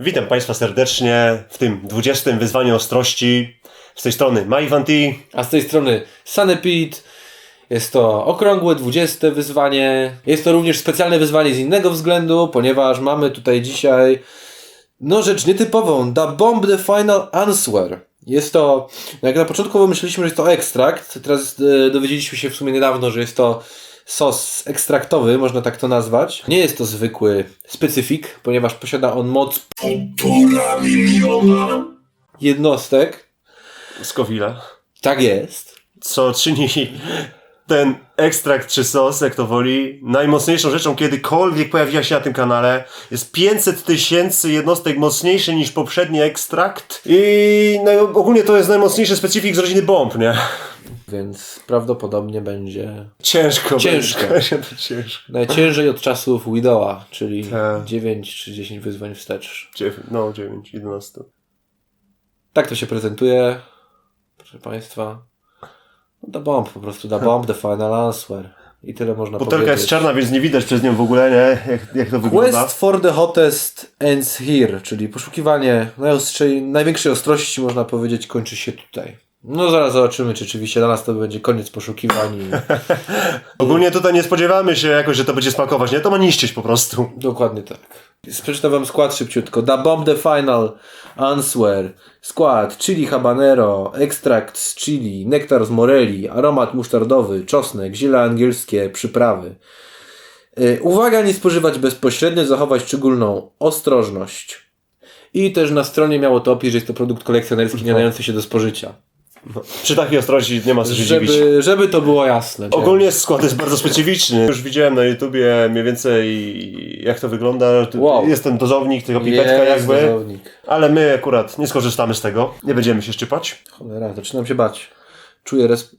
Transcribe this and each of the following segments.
Witam Państwa serdecznie w tym 20. wyzwaniu ostrości. Z tej strony Maivanti. A z tej strony Sanepid. Jest to okrągłe 20 wyzwanie. Jest to również specjalne wyzwanie z innego względu, ponieważ mamy tutaj dzisiaj no rzecz nietypową. The Bomb the Final Answer. Jest to, jak na początku pomyśleliśmy, że jest to ekstrakt, teraz e, dowiedzieliśmy się w sumie niedawno, że jest to sos ekstraktowy, można tak to nazwać. Nie jest to zwykły specyfik, ponieważ posiada on moc jednostek. Scoville'a. Tak jest. Co czyni ten ekstrakt czy sos, jak to woli, najmocniejszą rzeczą kiedykolwiek pojawiła się na tym kanale. Jest 500 tysięcy jednostek mocniejszy niż poprzedni ekstrakt. I no, ogólnie to jest najmocniejszy specyfik z rodziny bomb, nie? Więc prawdopodobnie będzie Ciężko. Ciężko. Będzie. ciężko. najciężej od czasów Widowa, czyli Tak. 9 czy 10 wyzwań wstecz. Dziew- No, 9, 11. Tak to się prezentuje, proszę Państwa. No, The Bomb po prostu, The Bomb, The Final Answer. I tyle można Butelka powiedzieć. jest czarna, więc nie widać przez nią w ogóle, nie? Jak, jak to wygląda. Quest for the hottest ends here, czyli poszukiwanie najostrzej, największej ostrości, można powiedzieć, kończy się tutaj. No zaraz zobaczymy, czy rzeczywiście dla nas to będzie koniec poszukiwań. i- Ogólnie tutaj nie spodziewamy się jakoś, że to będzie smakować, nie? To ma niszczyć po prostu. Dokładnie tak. Przeczytam wam skład szybciutko. Da Bomb the Final Answer. Skład chili habanero, ekstrakt z chili, nektar z moreli, aromat musztardowy, czosnek, ziele angielskie, przyprawy. Yy, uwaga, nie spożywać bezpośrednio, zachować szczególną ostrożność. I też na stronie miało to opis, że jest to produkt kolekcjonerski nie nadający się do spożycia. Przy takiej ostrości nie ma co się dziwić. Żeby, żeby to było jasne. nie? Ogólnie skład jest bardzo specyficzny. Już widziałem na YouTubie mniej więcej jak to wygląda. Wow. Jest ten dozownik, tego pipetka Jest jakby. dozownik. Ale my akurat nie skorzystamy z tego. Nie będziemy się szczypać. Cholera, zaczynam się bać. Czuję res...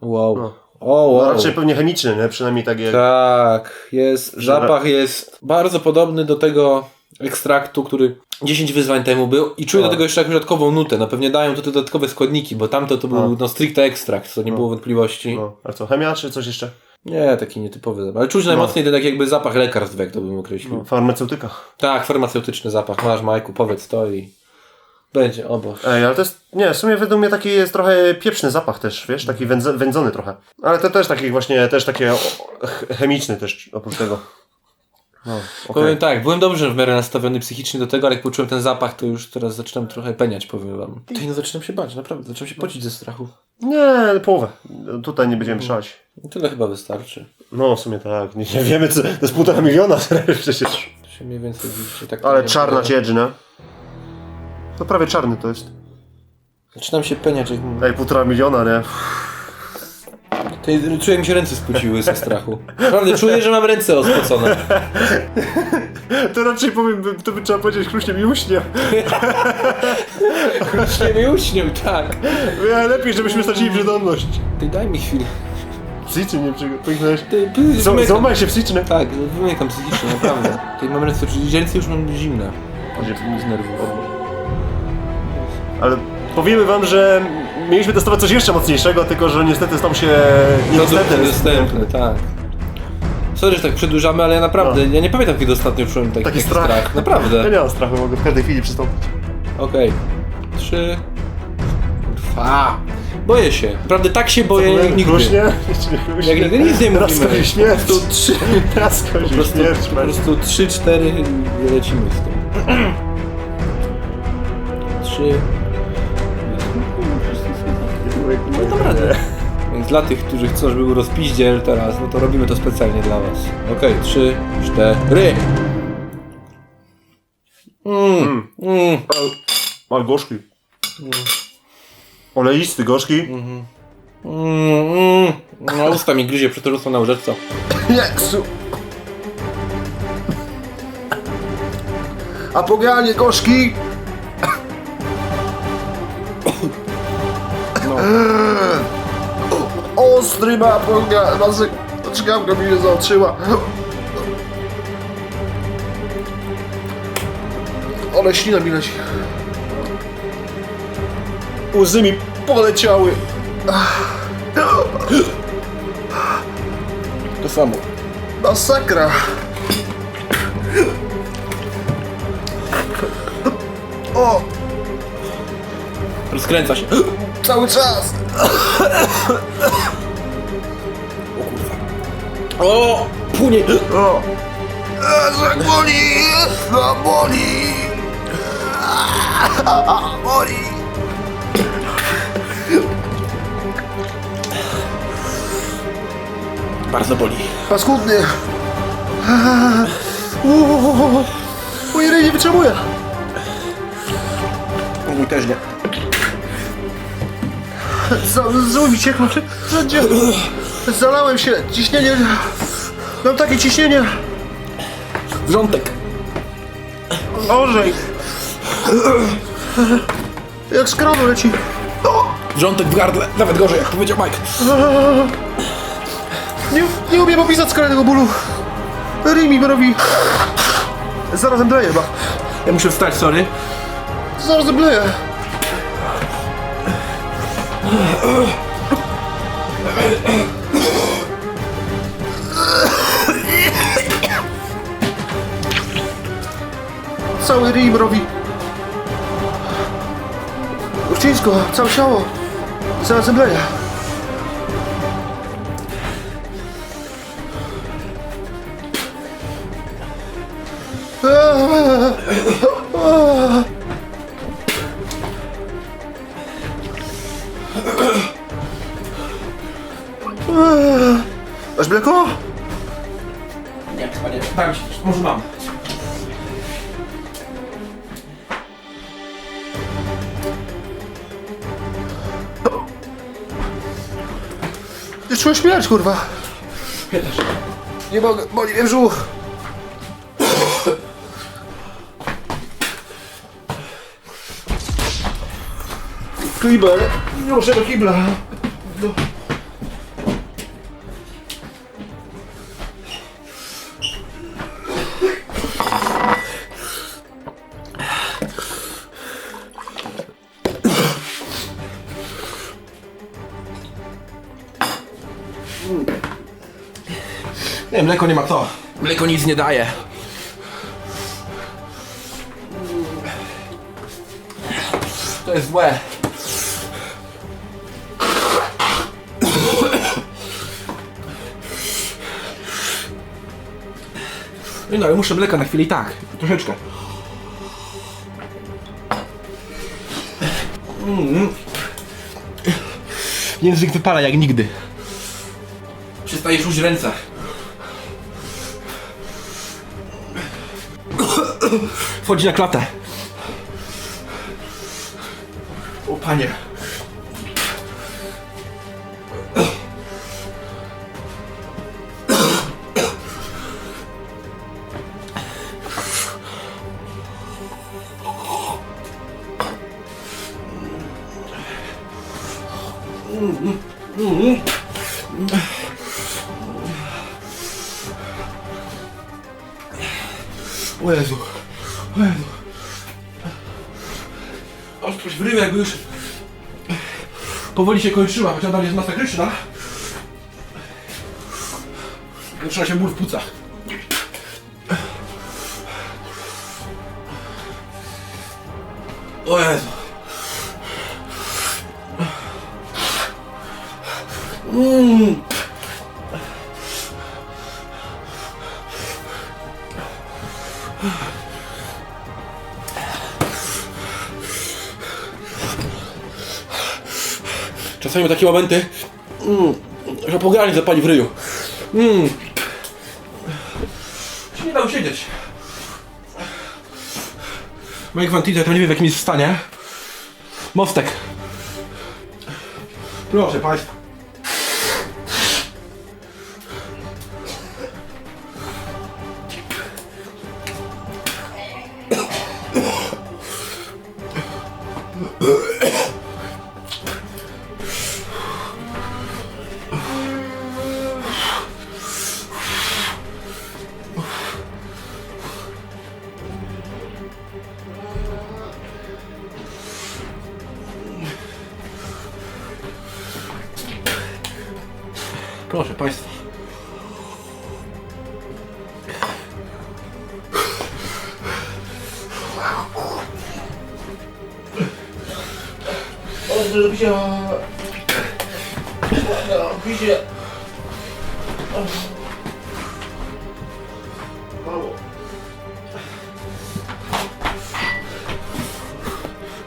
Wow. No. O, wow. No, raczej pewnie chemiczny, nie? Przynajmniej tak jak... Tak, jest. Zapach jest bardzo podobny do tego ekstraktu, który 10 wyzwań temu był i czuję do tego jeszcze jakąś dodatkową nutę. No pewnie dają tu te dodatkowe składniki, bo tamto to był no stricte ekstrakt, to nie było wątpliwości. No, a co, chemia czy coś jeszcze? Nie, taki nietypowy zapach. Ale czuć najmocniej ten tak jakby zapach lekarstw, jak to bym określił. Farmaceutyka. Tak, farmaceutyczny zapach. Masz Majku, powiedz to i będzie, o Boże. Ej, ale to jest, nie, w sumie według mnie taki jest trochę pieprzny zapach też, wiesz, taki wędzony trochę. Ale to też taki właśnie, też takie chemiczny też oprócz tego. No, okej. Powiem tak, byłem dobrze w miarę nastawiony psychicznie do tego, ale jak poczułem ten zapach, to już teraz zaczynam trochę peniać, powiem wam. Ty, no zaczynam się bać, naprawdę, zaczynam się pocić ze strachu. Nie, połowę. Tutaj nie będziemy szaleć. No Tyle chyba wystarczy. No, w sumie tak, nie, nie wiemy co, to jest półtora miliona przecież. To się mniej więcej widzicie tak. Ale czarna wiem. ciedźna. To prawie czarny to jest. Zaczynam się peniać. jak- Ej, półtora miliona, nie? Ty, czuję mi się ręce spociły ze strachu. Naprawdę, czuję, że mam ręce rozpocone. To raczej powiem, to by trzeba powiedzieć chruśnie mi uśnie. Nie mi uśnił, tak. Lepiej, żebyśmy stracili przytomność. Ty daj mi chwilę. Psychicznie nie wymykam. złamaj się psychicznie. Tak, wymykam psychicznie, naprawdę. Ty mam ręce, czyli ręce już mam zimne. Z nerwów. Ale powiemy wam, że mieliśmy testować coś jeszcze mocniejszego, tylko że niestety stał się niedostępny. Niedostępne, tak. Sorry, że tak przedłużamy, ale ja naprawdę, ja nie pamiętam kiedy ostatnio czułem taki, Taki taki strach. strach. Naprawdę. Ja nie mam strachu, mogę w każdej chwili przystąpić. Okej. Trzy. Dwa. Boję się. Naprawdę tak się boję jak nigdy. Chruśnie? Jak nigdy nic nie Raz mówimy. kozi śmierć. Po prostu trzy. Raz Po kozi prostu, śmierć. po prostu trzy, cztery i lecimy z tym. Trzy. No dam. Więc dla tych, którzy chcą, żeby był rozpiździel teraz, no to robimy to specjalnie dla was. Okej, trzy, cztery. Mm, mm. Ale gorzki. Oleisty, gorzki. Mm, mm. No usta mi gryzie, przetorusło na łyżeczce. Jezu. A poganie gorzki. Ostry ma poganie. Czkawka mi się zaoczyła. Ale ślina mi leci. Łzy mi poleciały. To samo. Masakra. O! Rozkręca się. Cały czas! O kurwa. O! Płynie! O! Jak boli! A, boli! A, boli! Bardzo boli. Paskudny! Mój ryj nie wytrzymuje! Mój też nie. Mi ciekną wszędzie! Zalałem się! Ciśnienie... Mam takie ciśnienie! Wrzątek. Orzej! Jak z kranu leci! Wrzątek w gardle. Nawet gorzej, jak powiedział Mike. Nie, nie umiem opisać skali tego bólu! Ryj mi robi... Zaraz zemdleję chyba! Ja muszę wstać, sorry. Zaraz zemdleję! Cały ryj mi robi. Uścińsko, całe ciało. Zaraz zemdleję. Masz Nie, chyba nie. Dam ci, może mam. Ty czuję śmierć, kurwa. Ja też. Nie mogę, boli mnie brzuch. Kibel. Nie muszę do kibla. Nie, mleko nie ma co. Mleko nic nie daje. To jest złe. No, no ale muszę mleka na chwilę i tak. Troszeczkę. Mm. Język wypala jak nigdy. Przestajesz użyć ręce. Wchodzi na klatę. O panie. Powoli się kończyła, chociaż dalej jest masakryczna. Zaczyna się ból w płucach. O Jezu. Mm. Czasami takie momenty, mm, że pogranie zapali w ryju. Mm. Się nie da usiedzieć. Mike Van Tite to nie wie w jakim jest stanie. Mostek. Proszę Państwa.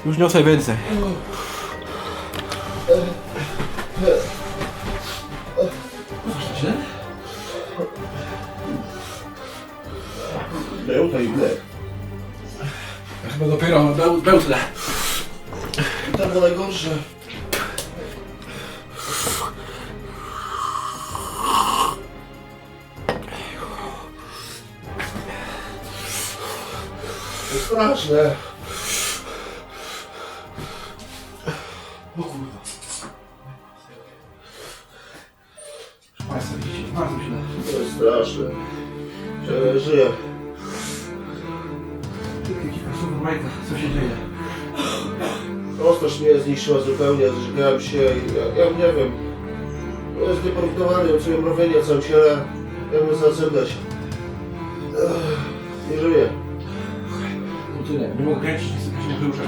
Już niosę więcej. Był to i ble. Chyba dopiero beł, bełtle. To było najgorsze. To straszne. Bardzo źle. To jest straszne. Że żyję. Kilka słów Majka, co się dzieje? Rozkosz mnie zniszczyła zupełnie, zżygałem się i ja, ja nie wiem. To jest nieporównywalne, czuję mrowienie w całym ciele. Ja bym zaceglać. Nie żyję. To tyle, nie mogę kręcić, nie chcę się wyruszać.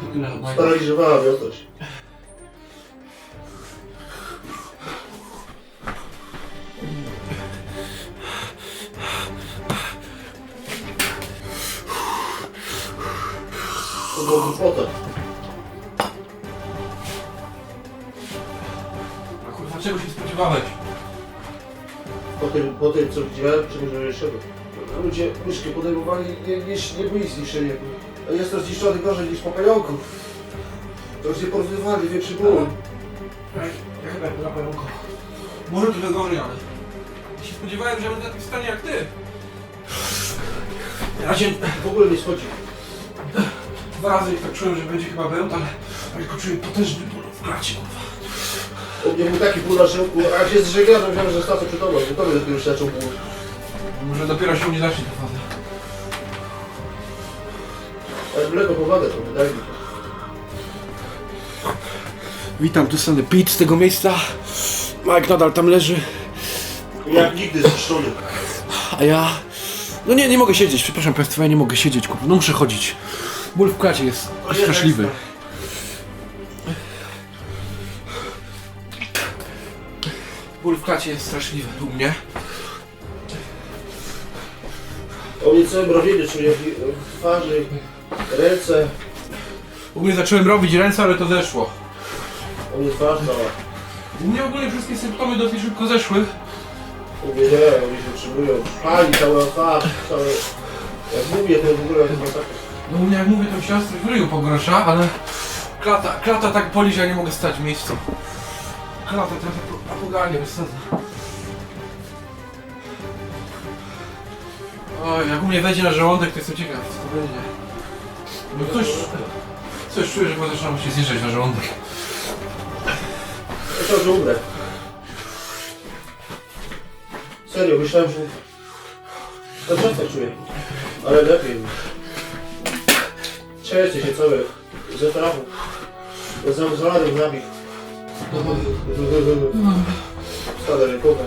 To tyle od Majka. Sparaliżowała mnie coś. A czego się spodziewałeś? Po tym, po tym co widziałem, przemierzającego. Ludzie myszki podejmowali, nie, nie, nie byli zniszczeni. Jest to zniszczony gorzej niż po pająku. To już nie porównywali, większy ból. Ja chyba na pająko. Może trochę gorzej, ale... Ja się spodziewałem, że będę w takim stanie jak ty. Ja się W ogóle nie schodzi. dwa razy tak czułem, że będzie chyba bełt, ale... Ale tylko czułem potężny ból w klacie, kurwa. U mnie był taki ból na a jak się zżegałem, to myślałem, że stracę przytomność, że to dopiero się zaczął ból. Może dopiero się u mnie zacznie ta faza. Ale mleko pomaga trochę, daj mi to. Witam, tu strony Pete z tego miejsca. Mike nadal tam leży, Jak nigdy zniszczony. a ja... No nie, nie mogę siedzieć, przepraszam Państwa, ja nie mogę siedzieć, kurwa, no muszę chodzić. Ból w klacie jest To nie straszliwy. ekstra. Klacie jest straszliwy u mnie. O mnie całe mrowienie czuję w twarzy, ręce, U mnie zacząłem robić ręce, ale to zeszło. o mnie twarz cała. U mnie ogólnie wszystkie symptomy dosyć szybko zeszły. U mnie nie, oni się utrzymują. Pali cała twarz, całe... Jak mówię, to w ogóle chyba tak... No u mnie jak mówię, to siostry w ryju pogorsza, ale klata, klata tak boli, że ja nie mogę stać w miejscu. Klata trochę po- poganie, wysadzę. Oj, jak u mnie wejdzie na żołądek, to jestem ciekaw, co to będzie. No coś, coś czuję, że chyba zaczynam się zjeżdżać na żołądek. Że umrę. Serio, myślałem, że... To czas tak czuję. Ale lepiej. Trzęsę się cały ze strachu. Jestem zalany w Wstanę rękowe.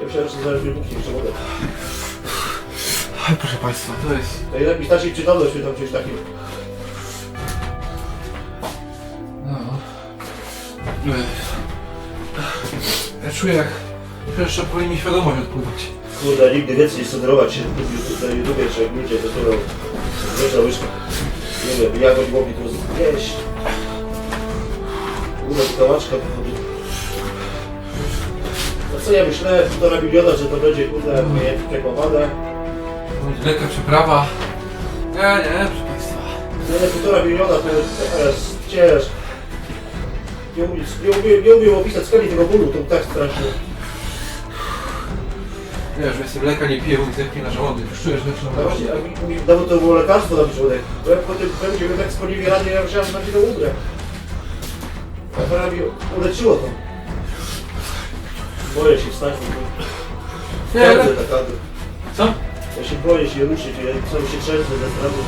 Ja myślałem, że zaraz wybuchnie przewodem. Oj, proszę Państwa, to jest... Najlepiej stracić przytomność przy tam czymś takim. No. Ech. Ja czuję jak... Jeszcze powinien mi świadomość odpływać. Kurde, nigdy więcej nie sterować się na YouTubie, czy jak ludzie testują wiesz łyżkę. Nie wiem, jak oni mogli to zjeść. Kurde, kałaczka pochodzi. No co ja myślałem, półtora miliona, że to będzie kurde. Będzie lekka przeprawa. Nie, nie, proszę Państwa. No nie, półtora miliona to jest teraz ciężko. Nie umiem, nie umiem, nie umiem opisać skali tego bólu, to tak strasznie. Nie, że jestem leka, nie piję, bo mi na żołądek. Już czuję, że zaczynam No właśnie, a mi, mi dało to było lekarstwo na początek. Bo jak potem będzie mnie tak sponiewieranie, ja myślałem, że na chwilę umrę. A to mi uleczyło to. Boję się wstać, bo Nie, to ale... tak kadry. Co? Ja się boję się ruszyć, ja cały się trzęsę ze strachu.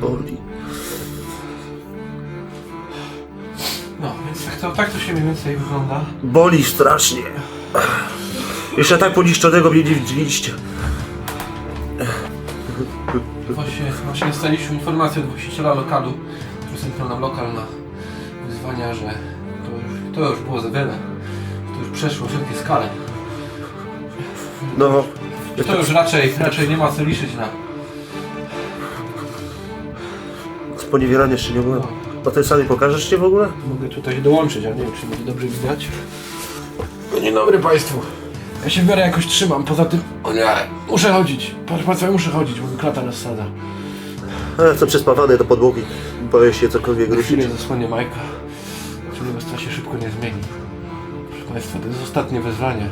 Boli. No, więc tak to, tak to się mniej więcej wygląda. Boli strasznie. Jeszcze tak poniszczonego mnie nie widzieliście. Właśnie, właśnie dostaliśmy informację od właściciela lokalu, który zamknął nam lokal na wyzwania, że to już, to już było za wiele. To już przeszło wszelkie skale. No, To już raczej, raczej nie ma co liczyć na... sponiewieranie jeszcze nie było. Na tej sali pokażesz się w ogóle? Mogę tutaj dołączyć, ale nie wiem, czy będzie dobrze widać. No Dzień dobry Państwu. Ja się w miarę jakoś trzymam, poza tym... O nie, muszę chodzić. Proszę Państwa, ja muszę chodzić, bo mi klata rozsada. A jestem przyspawany do podłogi. Boję się cokolwiek Na ruszyć. chwilę zasłonię Majka. Czujemy, to się szybko nie zmieni. Proszę Państwa, to jest ostatnie wezwanie.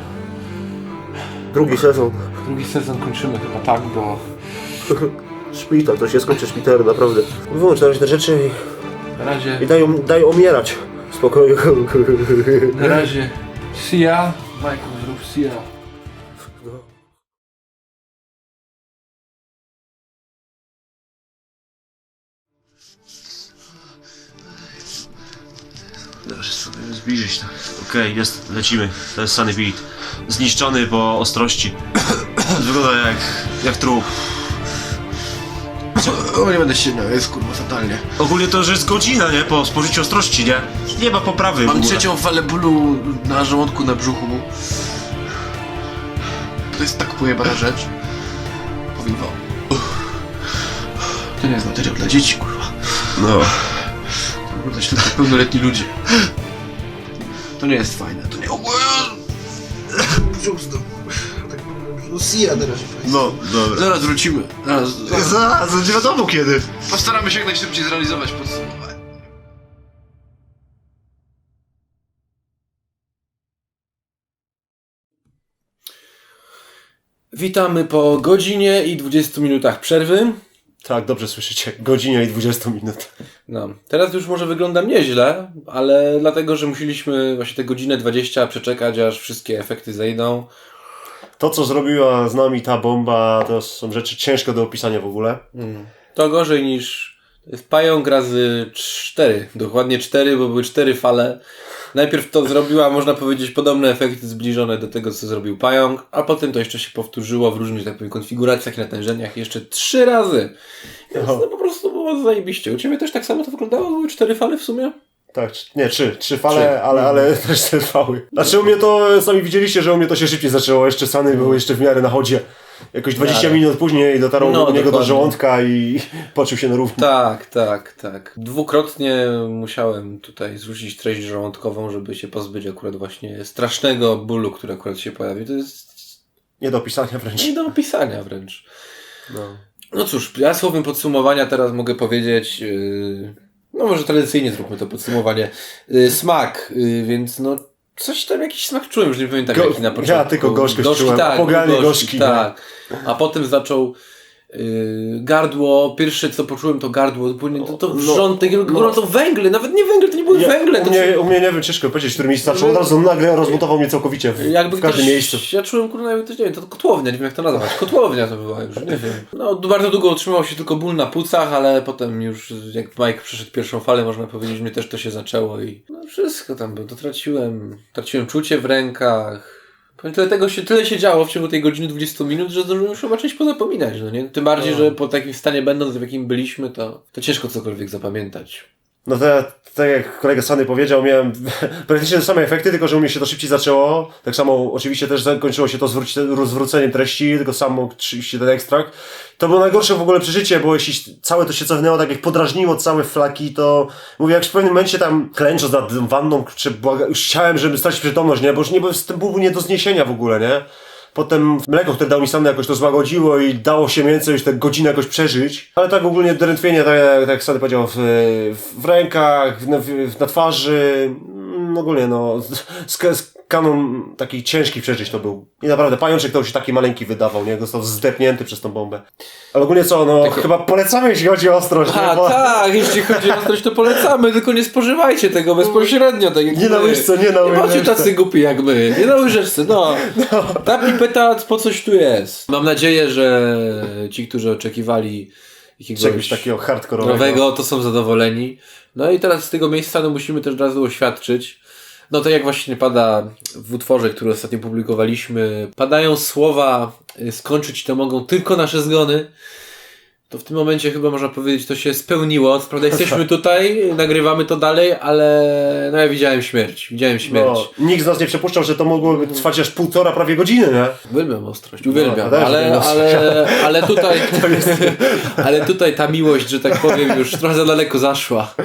Drugi sezon. Drugi sezon kończymy chyba tak, bo Szpital, to się skończy szpital, naprawdę. Wyłącz na razie te rzeczy na razie, i, i daj, daj umierać. W spokoju. na razie Sia. Majku, zrób Sia. Teraz sobie zbliżyć to. Okej, jest, lecimy. To jest Sunny Beat. Zniszczony po ostrości. Wygląda jak, jak trup. O, nie będę się śmiał, jest kurwa fatalnie. Ogólnie to, że jest godzina, nie? Po spożyciu ostrości, nie? Nie ma poprawy w Mam ogóle. trzecią falę bólu na żołądku, na brzuchu. To jest tak pojebana rzecz. Powiem wam. To nie jest materiał dla dzieci, kurwa. No. To oglądać tylko pełnoletni ludzie. To nie jest fajne, to nie... O, Brzuch znowu. Sia teraz. No, dobra. Zaraz wrócimy. Zaraz, zaraz. Zaraz, nie wiadomo kiedy. Postaramy się jak najszybciej zrealizować podsumowanie. Witamy po godzinie i 20 minutach przerwy. Tak, dobrze słyszycie. Godzina i 20 minut. No, teraz już może wyglądam nieźle, ale dlatego, że musieliśmy właśnie tę godzinę 20 przeczekać, aż wszystkie efekty zejdą. To, co zrobiła z nami ta bomba, to są rzeczy ciężkie do opisania w ogóle. To gorzej niż. Pająk razy 4. Dokładnie 4, bo były 4 fale. Najpierw to zrobiła, można powiedzieć, podobne efekty zbliżone do tego, co zrobił pająk, a potem to jeszcze się powtórzyło w różnych, tak powiem, konfiguracjach, natężeniach jeszcze 3 razy. Więc no po prostu było zajebiście. U Ciebie też tak samo to wyglądało? Były 4 fale w sumie? Tak, nie, trzy, trzy fale, Trzy. ale, ale też te trwały. Znaczy u mnie to, sami widzieliście, że u mnie to się szybciej zaczęło, jeszcze Sany był jeszcze w miarę na chodzie. Jakoś 20 miarę. minut później dotarł No, do niego do żołądka i poczuł się na równi. Tak, tak, tak. Dwukrotnie musiałem tutaj zrzucić treść żołądkową, żeby się pozbyć akurat właśnie strasznego bólu, który akurat się pojawił. To jest Nie do opisania wręcz. nie do opisania wręcz. No. No cóż, ja słowem podsumowania teraz mogę powiedzieć, yy, no może tradycyjnie zróbmy to podsumowanie. Yy, smak, yy, więc no coś tam, jakiś smak czułem, już nie pamiętam Go- jaki na ja początku. tylko gorzkość czułem, tak, gorzki, no. Tak, a potem zaczął gardło, pierwsze co poczułem to gardło, zupełnie to, to No, wrzątek, no. no, to węgle, nawet nie węgle, to nie były Nie, węgle. u, mnie, u mnie nie wiem, ciężko powiedzieć, w którym miejscu zaczął. Od razu nagle rozmontował mnie całkowicie w, Jakby w każdym ktoś, miejscu. Ja czułem, jakby to nie wiem, to kotłownia, nie wiem jak to nazwać. Kotłownia to była już, nie wiem. No, bardzo długo utrzymał się tylko ból na płucach, ale potem już, jak Mike przeszedł pierwszą falę, można powiedzieć, mnie też to się zaczęło i no wszystko tam było, to traciłem, traciłem czucie w rękach. Tyle, tego się, tyle się działo w ciągu tej godziny 20 minut, że zdążyłem już chyba część pozapominać, no nie? Tym bardziej, No. że po takim stanie będąc, w jakim byliśmy, to, to ciężko cokolwiek zapamiętać. No to tak jak kolega Sany powiedział, miałem praktycznie te same efekty, tylko że u mnie się to szybciej zaczęło. Tak samo oczywiście też zakończyło się to zwróceniem treści, tylko samo oczywiście ten ekstrakt. To było najgorsze w ogóle przeżycie, bo jeśli całe to się cofnęło, tak jak podrażniło całe flaki, to mówię, jak w pewnym momencie tam klęcząc nad wanną, czy błaga, już chciałem, żeby stracić przytomność, nie? Bo już nie, był- ten ból był nie do zniesienia w ogóle, nie? Potem mleko, które dał mi Sanny jakoś to złagodziło i dało się więcej już tę godzinę jakoś przeżyć. Ale tak ogólnie drętwienie, tak, tak jak Sanny powiedział, w, w rękach, na, w, na twarzy, mm, ogólnie no, z kanon takich ciężkich przeżyć to był. I naprawdę pajączek to już się taki maleńki wydawał, nie? Został zdepnięty przez tą bombę. Ale ogólnie co, no Takie- chyba polecamy jeśli chodzi o ostrość, nie? A, Bo tak, jeśli chodzi o ostrość, to polecamy, tylko nie spożywajcie tego bezpośrednio, tak Nie na łyżce, nie na Nie bądźcie łyżce. tacy głupi jak my, nie na łyżeczce, no. Ta pipeta po coś tu jest. Mam nadzieję, że ci, którzy oczekiwali Czegoś jakiegoś takiego hardkorowego. to są zadowoleni. No i teraz z tego miejsca no, musimy też od razu oświadczyć, no to jak właśnie pada w utworze, który ostatnio publikowaliśmy, padają słowa y, skończyć to mogą tylko nasze zgony. To w tym momencie chyba można powiedzieć, to się spełniło. Prawda jesteśmy tutaj, nagrywamy to dalej, ale no ja widziałem śmierć. Widziałem śmierć. No, nikt z nas nie przypuszczał, że to mogło trwać aż półtora prawie godziny, nie? Uwielbiam ostrość, uwielbiam, No, ja też ale, ale, ale tutaj ale tutaj ta miłość, że tak powiem, już trochę za daleko zaszła.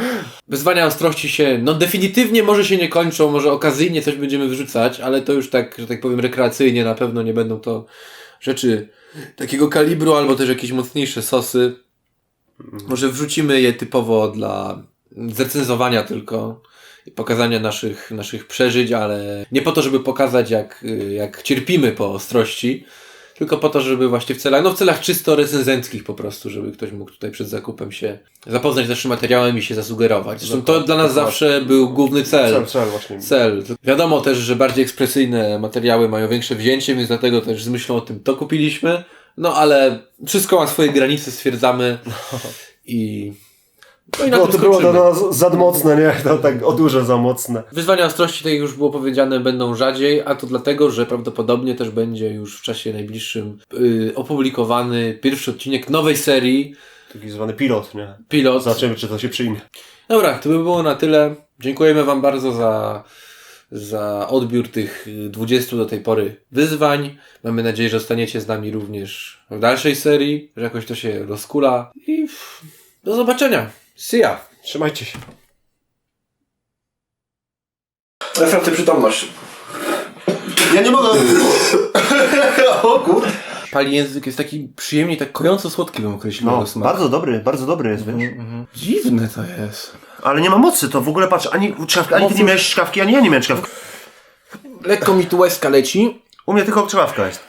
Wyzwania ostrości się, no definitywnie może się nie kończą, może okazyjnie coś będziemy wyrzucać, ale to już tak, że tak powiem, rekreacyjnie na pewno nie będą to rzeczy takiego kalibru, albo też jakieś mocniejsze sosy. Może wrzucimy je typowo dla zrecenzowania tylko i pokazania naszych, naszych przeżyć, ale nie po to, żeby pokazać jak, jak cierpimy po ostrości, tylko po to, żeby właśnie w celach, no w celach czysto recenzenckich po prostu, żeby ktoś mógł tutaj przed zakupem się zapoznać z naszym materiałem i się zasugerować. Zresztą to dla nas zawsze był główny cel. Cel, cel właśnie. Cel. Wiadomo też, że bardziej ekspresyjne materiały mają większe wzięcie, więc dlatego też z myślą o tym to kupiliśmy. No ale wszystko ma swoje granice, stwierdzamy. I. No i na No to było dla nas za mocne, nie? To tak o dużo za mocne. Wyzwania ostrości, tak jak już było powiedziane, będą rzadziej, a to dlatego, że prawdopodobnie też będzie już w czasie najbliższym yy, opublikowany pierwszy odcinek nowej serii Taki zwany pilot, nie? Pilot. Zobaczymy, czy to się przyjmie. Dobra, to by było na tyle. Dziękujemy Wam bardzo za, za odbiór tych y, 20 do tej pory wyzwań. Mamy nadzieję, że zostaniecie z nami również w dalszej serii, że jakoś to się rozkula i do zobaczenia. See ya. Trzymajcie się. Efekty przytomność. Ja nie mogę. o kurde. Pali język jest taki przyjemnie, tak kojąco słodki bym określił No, smak. bardzo dobry, bardzo dobry jest, wiesz? Dziwne to jest. Ale nie ma mocy, to w ogóle patrz, ani czkawki, ani ty nie miałeś czkawki, ani ja nie miałem czkawki. Lekko mi tu łezka leci. U mnie tylko czkawka jest.